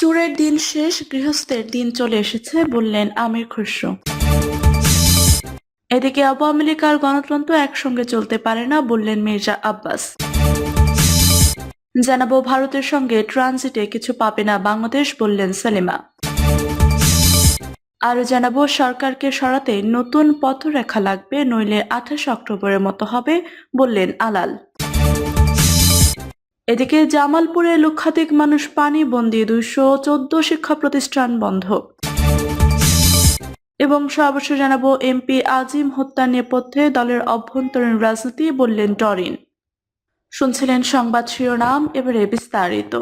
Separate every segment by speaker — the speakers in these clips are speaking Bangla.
Speaker 1: চোরের দিন শেষ, গৃহস্থের দিন চলে এসেছে, বললেন আমির খুসরো। এদিকে আওয়ামী লীগ আর গণতন্ত্র একসঙ্গে চলতে পারে না, বললেন মির্জা আব্বাস। জানাব ভারতের সঙ্গে ট্রানজিটে কিছু পাবে না বাংলাদেশ, বললেন সেলিমা। আরও জানাব, সরকারকে সরাতে নতুন পথরেখা লাগবে, নইলে আঠাশ অক্টোবরের মতো হবে, বললেন আলাল। এদিকে জামালপুরে লক্ষাধিক মানুষ পানি বন্দি, দুইশো চোদ্দ শিক্ষা প্রতিষ্ঠান বন্ধ। এবং সর্বশেষ জানাব, এমপি আজিম হত্যা নেপথ্যে দলের অভ্যন্তরীণ রাজনীতি, বললেন টরিন। শুনছিলেন সংবাদ শিরোনাম, এবারে বিস্তারিত।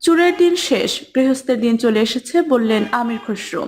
Speaker 1: চুরের দিন শেষ, গৃহস্থের দিন চলে এসেছে, বললেন আমির খসরু।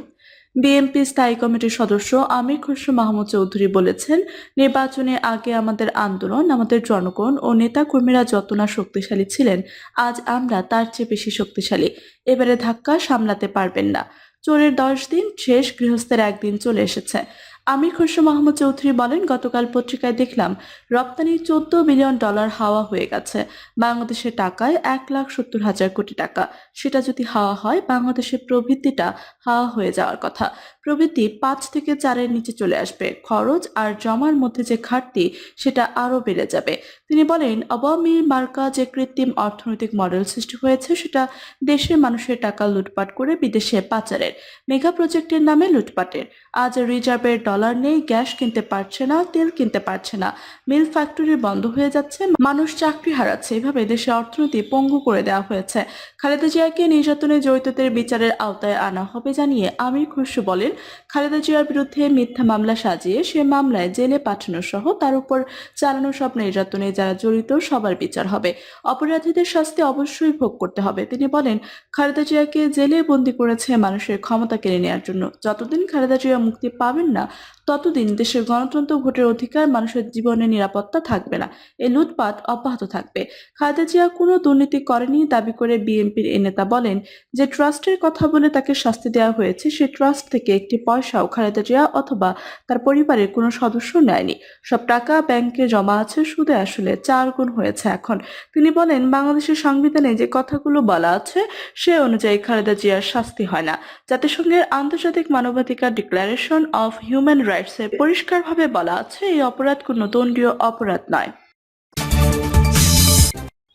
Speaker 1: বিএনপি স্থায়ী কমিটির সদস্য আমির খসরু মাহমুদ চৌধুরী বলেছেন, নির্বাচনে আগে আমাদের আন্দোলন, আমাদের জনগণ ও নেতাকর্মীরা যত না শক্তিশালী ছিলেন, আজ আমরা তার চেয়ে বেশি শক্তিশালী। এবারে ধাক্কা সামলাতে পারবেন না। চোরের দশ দিন শেষ গৃহস্থের একদিন চলে এসেছে। আমির খুশু মাহমুদ চৌধুরী বলেন, গতকাল পত্রিকায় দেখলাম, রপ্তানি চোদ্দ বিলিয়ন ডলার হাওয়া হয়ে গেছে। বাংলাদেশের টাকায় এক লাখ সত্তর হাজার কোটি টাকা। সেটা যদি হাওয়া হয়, বাংলাদেশের প্রবৃত্তিটা হাওয়া হয়ে যাওয়ার কথা। প্রবৃত্তি পাঁচ থেকে চারের নিচে চলে আসবে। খরচ আর জমার মধ্যে যে ঘাটতি, সেটা আরও বেড়ে যাবে। তিনি বলেন, আওয়ামী মার্কা যে কৃত্রিম অর্থনৈতিক মডেল সৃষ্টি হয়েছে, সেটা দেশের মানুষের টাকা লুটপাট করে বিদেশে পাচারের, মেগা প্রজেক্টের নামে লুটপাটের। আজ রিজার্ভের ডলার নেই, গ্যাস কিনতে পারছে না, তেল কিনতে পারছে না। মিল ফ্যাক্টরি বন্ধ হয়ে যাচ্ছে, মানুষ চাকরি হারাচ্ছে। এভাবে দেশের অর্থনীতি পঙ্গু করে দেওয়া হয়েছে। খালেদা জিয়াকে নির্যাতনে জড়িতদের বিচারের আওতায় আনা হবে জানিয়ে আমির খুশু বলেন খালেদা জিয়ার বিরুদ্ধে মিথ্যা মামলা সাজিয়ে সে মামলায় জেলে পাঠানো সহ তার উপর চালানো সব নির্যাতনে যারা জড়িত সবার বিচার হবে। অপরাধীদের শাস্তি অবশ্যই ভোগ করতে হবে। তিনি বলেন, খালেদা জিয়াকে জেলে বন্দি করেছে মানুষের ক্ষমতা কেড়ে নেওয়ার জন্য। যতদিন খালেদা জিয়া মুক্তি পাবেন না ততদিন দেশের গণতন্ত্র ভোটের অধিকার মানুষের জীবনের নিরাপত্তা থাকবে না। এই লুটপাট অব্যাহত থাকবে। খালেদা জিয়া কোনো দুর্নীতি করেনি দাবি করে বিএনপির এ নেতা বলেন যে ট্রাস্টের কথা বলে তাকে শাস্তি দেওয়া হয়েছে, সে ট্রাস্ট থেকে একটি পয়সাও খালেদা জিয়া অথবা তার পরিবারের কোনো সদস্য নেয়নি। সব টাকা ব্যাংকে জমা আছে, সুদে আসলে চার গুণ হয়েছে এখন। তিনি বলেন, বাংলাদেশের সংবিধানে যে কথাগুলো বলা আছে, সে অনুযায়ী খালেদা জিয়ার শাস্তি হয় না। জাতিসংঘের আন্তর্জাতিক মানবাধিকার ডিক্লারেশন অফ হিউম্যান রাইটসে পরিষ্কারভাবে বলা আছে, এই অপরাধ কোনো দণ্ডীয় অপরাধ নয়।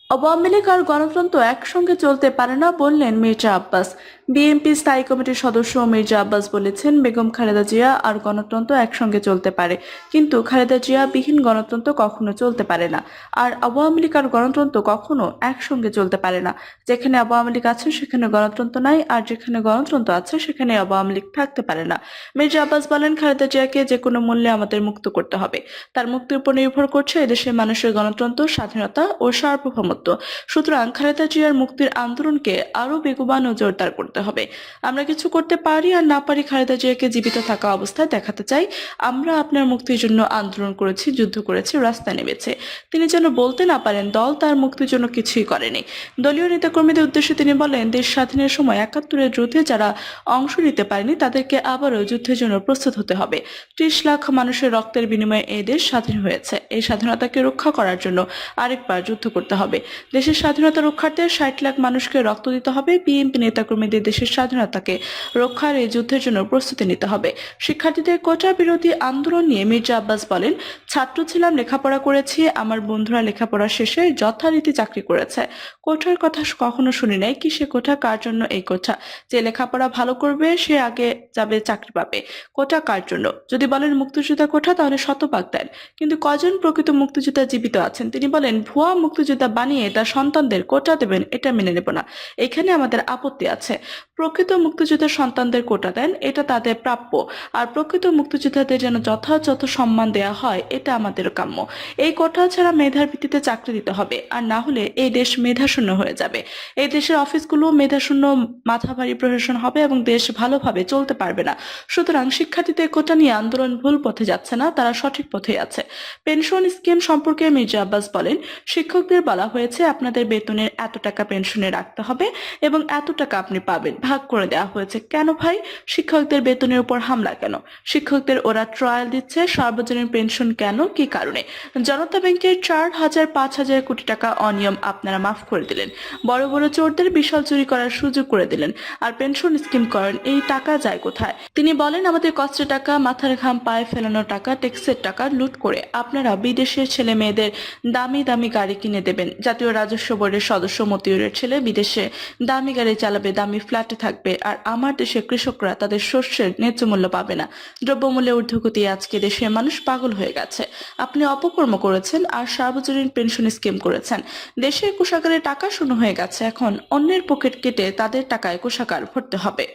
Speaker 1: আওয়ামী লীগ আর গণতন্ত্র একসঙ্গে চলতে পারে না বললেন মির্জা আব্বাস। বিএনপি স্থায়ী কমিটির সদস্য মির্জা আব্বাস বলেছেন, বেগম খালেদা জিয়া আর গণতন্ত্র একসঙ্গে চলতে পারে। কিন্তু খালেদা জিয়া বিহীন গণতন্ত্র কখনো চলতে পারে না। আর আওয়ামী লীগ আর গণতন্ত্র কখনো একসঙ্গে চলতে পারে না। যেখানে আওয়ামী লীগ আছে, সেখানে গণতন্ত্র নাই। আর যেখানে গণতন্ত্র আছে, সেখানে আওয়ামী লীগ থাকতে পারে না। মির্জা আব্বাস বলেন, খালেদা জিয়াকে যে কোনো মূল্যে আমাদের মুক্ত করতে হবে। তার মুক্তির উপর নির্ভর করছে এদেশের মানুষের গণতন্ত্র, স্বাধীনতা ও সার্বভৌমত্ব। সুতরাং খালেদা জিয়ার মুক্তির আন্দোলনকে আরও বেগবান ও জোরদার করতে হবে। আমরা কিছু করতে পারি আর না পারি খালেদা জিয়াকে জীবিত থাকা অবস্থায় দেখাতে চাই। আমরা আপনার মুক্তির জন্য আন্দোলন করেছি, যুদ্ধ করেছি রাস্তায় নেমেছে। তিনি যেন বলতে না পারেন, দল তার মুক্তির জন্য কিছুই করেনি। দলীয় নেতাকর্মীদের উদ্দেশ্যে তিনি বলেন, দেশ স্বাধীনের সময় একাত্তরের যুদ্ধে যারা অংশ নিতে পারেনি, তাদেরকে আবারও যুদ্ধের জন্য প্রস্তুত হতে হবে। ত্রিশ লাখ মানুষের রক্তের বিনিময়ে এই দেশ স্বাধীন হয়েছে। এই স্বাধীনতাকে রক্ষা করার জন্য আরেকবার যুদ্ধ করতে হবে। দেশের স্বাধীনতা রক্ষার্থে ষাট লাখ মানুষকে রক্ত দিতে হবে। বিএনপি নেতাকর্মীদের দেশের স্বাধীনতাকে রক্ষার এই যুদ্ধের জন্য প্রস্তুতি নিতে হবে। শিক্ষার্থীদের কোটা বিরোধী আন্দোলন নিয়ে মির্জা আব্বাস বলেন, ছাত্র ছিলাম, লেখাপড়া করেছি, আমার বন্ধুরা লেখাপড়া শেষে যথারীতি চাকরি করেছে। কোঠার কথা কখনো শুনি নাই, কি সে কোঠা কার জন্য এই কোঠা যে লেখাপড়া ভালো করবে, সে আগে যাবে চাকরি পাবে। কোটা কার জন্য? যদি বলেন মুক্তিযোদ্ধা কোঠা তাহলে শতভাগ দেন। কিন্তু কজন প্রকৃত মুক্তিযোদ্ধা জীবিত আছেন? তিনি বলেন, ভুয়া মুক্তিযোদ্ধা বানিয়ে তার সন্তানদের কোটা দেবেন, এটা মেনে নেব না। এখানে আমাদের আপত্তি আছে। প্রকৃত মুক্তিযোদ্ধার সন্তানদের কোটা দেন, এটা তাদের প্রাপ্য। আর প্রকৃত মুক্তিযোদ্ধাদের যেন যথাযথ সম্মান দেওয়া হয়, এটা আমাদের কাম্য। এই কোটা ছাড়া মেধার ভিত্তিতে চাকরি দিতে হবে, আর না হলে এই দেশ মেধাশূন্য হয়ে যাবে। এই দেশের অফিসগুলো মেধাশূন্য, মাথাভারী প্রশাসন হবে এবং দেশ ভালোভাবে চলতে পারবে না। সুতরাং শিক্ষার্থীদের কোটা নিয়ে আন্দোলন ভুল পথে যাচ্ছে না, তারা সঠিক পথে আছে। পেনশন স্কিম সম্পর্কে মির্জা আব্বাস বলেন, শিক্ষকদের বলা হয়েছে, আপনাদের বেতনের এত টাকা পেনশনে রাখতে হবে এবং এত টাকা আপনি পাবেন। পাবেন ভাগ করে দেওয়া হয়েছে। কেন ভাই? শিক্ষকদের বেতনের উপর হামলা কেন? শিক্ষকদের ওরা ট্রায়াল দিচ্ছে, সার্বজনীন পেনশন কেন? কি কারণে? জনতা ব্যাংকের চার হাজার পাঁচ হাজার কোটি টাকা অনিয়ম আপনারা মাফ করে দিলেন। বড় বড় চোরদের বিশাল চুরি করার সুযোগ করে দিলেন। আর পেনশন স্কিম করেন, এই টাকা যায় কোথায়? তিনি বলেন, আমাদের কষ্টের টাকা, মাথার ঘাম, পায়ে ফেলানো টাকা, ট্যাক্সের টাকা লুট করে আপনারা বিদেশের ছেলে মেয়েদের দামি দামি গাড়ি কিনে দেবেন। জাতীয় রাজস্ব বোর্ডের সদস্য মতিউরের ছেলে বিদেশে দামি গাড়ি চালাবে, দামি ফ্ল্যাটে থাকবে। আর আমার দেশের কৃষকরা তাদের শস্যের ন্যায্য মূল্য পাবে না। দ্রব্যমূল্যের ঊর্ধ্বগতি আজকে দেশের মানুষ পাগল হয়ে গেছে। আপনি অপকর্ম করেছেন আর সার্বজনীন পেনশন স্কিম করেছেন। দেশের কোষাগারে টাকা শূন্য হয়ে গেছে। এখন অন্যের পকেট কেটে তাদের টাকায় কোষাগার ভরতে হবে।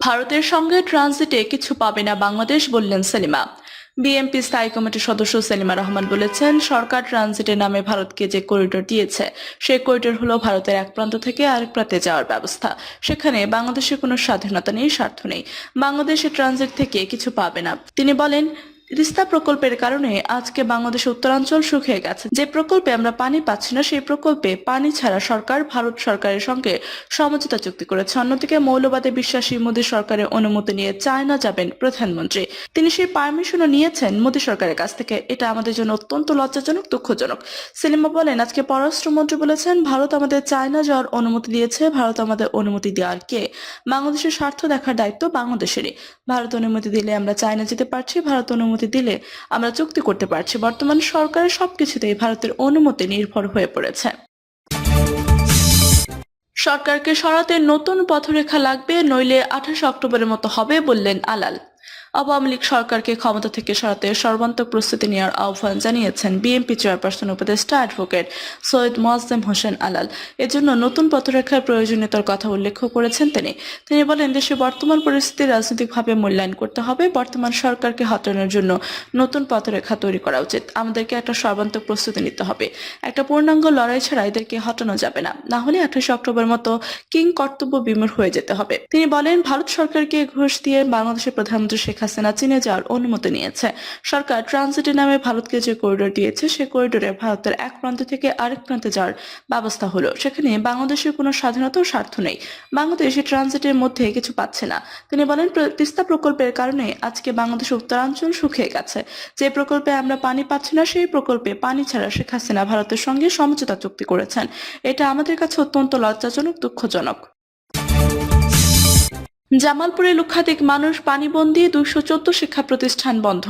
Speaker 1: ভারতের সঙ্গে ট্রানজিটে কিছু পাবে না বাংলাদেশ বললেন সেলিমা। বিএমপি স্থায়ী কমিটির সদস্য সেলিমা রহমান বলেছেন, সরকার ট্রানজিটের নামে ভারতকে যে করিডোর দিয়েছে সেই করিডোর হলো ভারতের এক প্রান্ত থেকে আরেক প্রান্তে যাওয়ার ব্যবস্থা। সেখানে বাংলাদেশের কোনো স্বাধীনতা নেই, স্বার্থ নেই। বাংলাদেশের ট্রানজিট থেকে কিছু পাবে না। তিনি বলেন তিস্তা প্রকল্পের কারণে আজকে বাংলাদেশের উত্তরাঞ্চল শুকিয়ে গেছে। যে প্রকল্পে আমরা পানি পাচ্ছি না, সেই প্রকল্পে পানি ছাড়া সরকার, ভারত সরকারের সঙ্গে সমঝোতা চুক্তি করেছে। অন্যদিকে মৌলবাদে বিশ্বাসী মোদী সরকারের অনুমতি নিয়ে চায়না যাবেন প্রধানমন্ত্রী। তিনি সেই পারমিশনও নিয়েছেন মোদী সরকারের কাছ থেকে। এটা আমাদের জন্য অত্যন্ত লজ্জাজনক, দুঃখজনক। সিনেমা বলেন, আজকে পররাষ্ট্রমন্ত্রী বলেছেন, ভারত আমাদের চায়না যাওয়ার অনুমতি দিয়েছে। ভারত আমাদের অনুমতি দেওয়ার কে? বাংলাদেশের স্বার্থ দেখার দায়িত্ব বাংলাদেশেরই। ভারত অনুমতি দিলে আমরা চায়না যেতে পারছি, ভারত অনুমতি দিলে আমরা চুক্তি করতে পারছি। বর্তমান সরকারের সবকিছুতেই ভারতের অনুমতি নির্ভর হয়ে পড়েছে। সরকারকে সরাতে নতুন পথরেখা লাগবে, নইলে আঠাশ অক্টোবরের মতো হবে বললেন আলাল। আওয়ামী লীগ সরকারকে ক্ষমতা থেকে সরাতে সর্বান্তক প্রস্তুতি নেওয়ার আহ্বান জানিয়েছেন বিএনপি চেয়ারপারসন উপদেষ্টা অ্যাডভোকেট সৈয়দ মোয়াজ্জেম হোসেন আলাল। এজন্য নতুন পথরেখার প্রয়োজনীয়তার কথা উল্লেখ করেছেন তিনি। তিনি বলেন, দেশে বর্তমান পরিস্থিতি রাজনৈতিকভাবে মূল্যায়ন করতে হবে। বর্তমান সরকারকে হটানোর জন্য নতুন পথরেখা তৈরি করা উচিত। আমাদেরকে একটা সর্বান্তক প্রস্তুতি নিতে হবে। একটা পূর্ণাঙ্গ লড়াই ছাড়া এদেরকে হটানো যাবে না। না হলে আঠাশে অক্টোবর মতো কিং কর্তব্য বিমূর হয়ে যেতে হবে। তিনি বলেন, ভারত সরকারকে ঘুষ দিয়ে বাংলাদেশের প্রধানমন্ত্রী শেখ হাসিনা চীনে যাওয়ার অনুমতি নিয়েছে। সরকার ট্রানজিটের নামে ভারতকে যে করিডোর দিয়েছে, সে করিডোরে ভারতের এক প্রান্ত থেকে আরেক প্রান্তে যাওয়ার ব্যবস্থা হলো। সেখানে বাংলাদেশের কোনো স্বাধীনতা ও স্বার্থ নেই। বাংলাদেশ ট্রানজিটের মধ্যে কিছু পাচ্ছে না। তিনি বলেন তিস্তা প্রকল্পের কারণে আজকে বাংলাদেশের উত্তরাঞ্চল শুকিয়ে গেছে। যে প্রকল্পে আমরা পানি পাচ্ছি না, সেই প্রকল্পে পানি ছাড়া শেখ হাসিনা ভারতের সঙ্গে সমঝোতা চুক্তি করেছেন। এটা আমাদের কাছে অত্যন্ত লজ্জাজনক, দুঃখজনক। জামালপুরে লক্ষাধিক মানুষ পানিবন্দী দুইশো চোদ্দ শিক্ষা প্রতিষ্ঠান বন্ধ।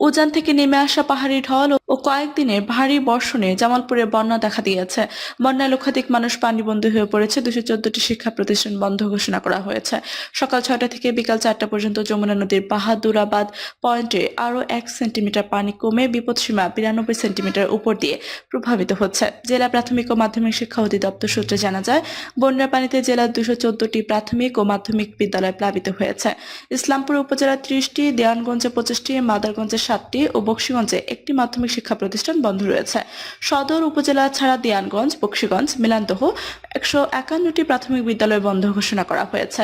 Speaker 1: উজান থেকে নেমে আসা পাহাড়ি ঢল ও কয়েকদিনের ভারী বর্ষণে জামালপুরে বন্যা দেখা দিয়েছে। বন্যায় লক্ষাধিক মানুষ পানিবন্দী হয়ে পড়েছে। দুশো চোদ্দটি শিক্ষা প্রতিষ্ঠান বন্ধ ঘোষণা করা হয়েছে। সকাল ছয়টা থেকে বিকাল চারটা পর্যন্ত যমুনা নদীর বাহাদুরাবাদ পয়েন্টে আরও এক সেন্টিমিটার পানি কমে বিপদসীমা বিরানব্বই সেন্টিমিটার উপর দিয়ে প্রভাবিত হচ্ছে। জেলা প্রাথমিক ও মাধ্যমিক শিক্ষা অধিদপ্তর সূত্রে জানা যায়, বন্যার পানিতে জেলার দুশো চোদ্দটি প্রাথমিক ও মাধ্যমিক বিদ্যালয় প্লাবিত হয়েছে। ইসলামপুর উপজেলার ত্রিশটি, দেওয়ানগঞ্জে পঁচিশটি, মাদারগঞ্জে সাতটি ও বক্সিগঞ্জে একটি মাধ্যমিক শিক্ষা প্রতিষ্ঠান বন্ধ রয়েছে। সদর উপজেলা ছাড়া দেয়ানগঞ্জ বক্সিগঞ্জ, মিলানদহ একশো একান্নটি প্রাথমিক বিদ্যালয় বন্ধ ঘোষণা করা হয়েছে।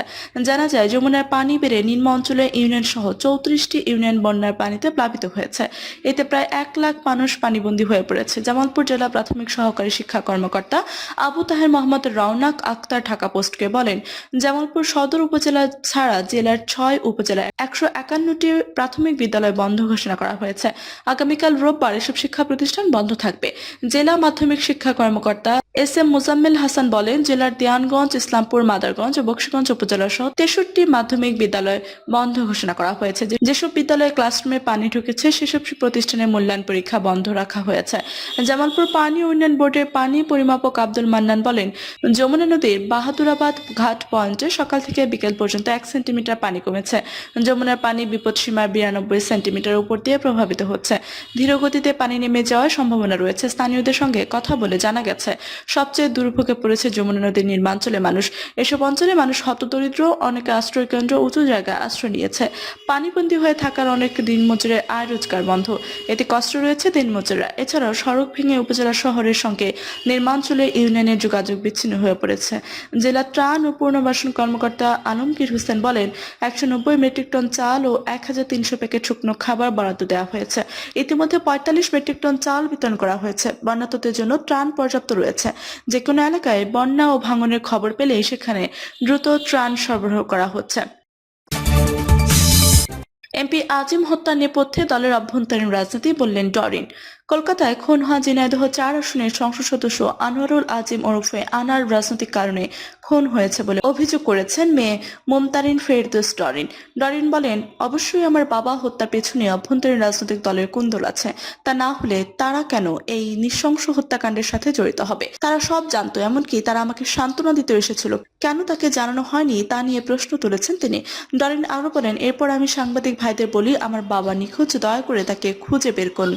Speaker 1: জানা যায়, যমুনার পানি বেড়ে নিম্ন অঞ্চলে ইউনিয়ন সহ চৌত্রিশটি ইউনিয়ন বন্যার পানিতে প্লাবিত হয়েছে। এতে প্রায় এক লাখ মানুষ পানিবন্দী হয়ে পড়েছে। জামালপুর জেলা প্রাথমিক সহকারী শিক্ষা কর্মকর্তা আবু তাহের মোহাম্মদ রওনাক আক্তার ঢাকা পোস্টকে বলেন, জামালপুর সদর উপজেলা ছাড়া জেলার ছয় উপজেলায় একশো একান্নটি প্রাথমিক বিদ্যালয় বন্ধ ঘোষণা করা হয়েছে। আগামীকাল রোববার এসব শিক্ষা প্রতিষ্ঠান বন্ধ থাকবে। জেলা মাধ্যমিক শিক্ষা কর্মকর্তা এস এম মোজাম্মেল হাসান বলেন, জেলার দেয়ানগঞ্জ, ইসলামপুর, মাদারগঞ্জ ও বক্সিগঞ্জ উপজেলা সহ তেষট্টি মাধ্যমিক বিদ্যালয় বন্ধ ঘোষণা করা হয়েছে। যেসব বিদ্যালয়ে ক্লাসরুমে পানি ঢুকেছে, সেসব প্রতিষ্ঠানের মূল্যায়ন পরীক্ষা বন্ধ রাখা হয়েছে। জামালপুর পানি উন্নয়ন বোর্ডের পানি পরিমাপক আব্দুল মান্নান বলেন, যমুনা নদীর বাহাদুরাবাদ ঘাট পয়েন্টে সকাল থেকে বিকেল পর্যন্ত এক সেন্টিমিটার পানি কমেছে। যমুনার পানি বিপদসীমার বিরানব্বই সেন্টিমিটার উপর দিয়ে প্রভাবিত হচ্ছে। ধীরগতিতে পানি নেমে যাওয়ার সম্ভাবনা রয়েছে। স্থানীয়দের সঙ্গে কথা বলে জানা গেছে। সবচেয়ে দুর্ভোগে পড়েছে যমুনা নদীর নির্মাঞ্চলে মানুষ। এসব অঞ্চলে মানুষ হতদরিদ্র, অনেকে আশ্রয় কেন্দ্র, উঁচু জায়গায় আশ্রয় নিয়েছে। পানিবন্দী হয়ে থাকার অনেক দিনমজুরের আয় রোজগার বন্ধ। এতে কষ্ট রয়েছে দিনমজুররা। এছাড়াও সড়ক ভেঙে উপজেলা শহরের সঙ্গে নির্মাঞ্চলে ইউনিয়নের যোগাযোগ বিচ্ছিন্ন হয়ে পড়েছে। জেলা ত্রাণ ও পুনর্বাসন কর্মকর্তা আলমগীর হোসেন বলেন, একশো নব্বই মেট্রিক টন চাল ও এক হাজার তিনশো প্যাকেট শুকনো খাবার বরাদ্দ দেওয়া হয়েছে। ইতিমধ্যে পঁয়তাল্লিশ মেট্রিক টন চাল বিতরণ করা হয়েছে। বন্যাতদের জন্য ত্রাণ পর্যাপ্ত রয়েছে। যে কোনো এলাকায় বন্যা ও ভাঙনের খবর পেলে সেখানে দ্রুত ত্রাণ সরবরাহ করা হচ্ছে। এমপি আজিম হত্যার নেপথ্যে দলের অভ্যন্তরীণ রাজনীতি বললেন ডরিন। কলকাতায় খুন হওয়া ঝিনাইদহ চার আসনের সংসদ সদস্য আনোয়ারুল আজিম ওরফে আনার রাজনৈতিক কারণে খুন হয়েছে বলে অভিযোগ করেছেন মেয়ে মমতারিন ফেরদৌস ডরিন। ডরিন বলেন, অবশ্যই আমার বাবা হত্যার পেছনে অভ্যন্তরীণ রাজনৈতিক দলের কুন্দল আছে। তা না হলে তারা কেন এই নৃশংস হত্যাকাণ্ডের সাথে জড়িত হবে? তারা সব জানতো, এমনকি তারা আমাকে সান্ত্বনা দিতে এসেছিল। কেন তাকে জানানো হয়নি তা নিয়ে প্রশ্ন তুলেছেন তিনি। ডরিন আরও বলেন, এরপর আমি সাংবাদিক ভাইদের বলি, আমার বাবা নিখোঁজ, দয়া করে তাকে খুঁজে বের করুন।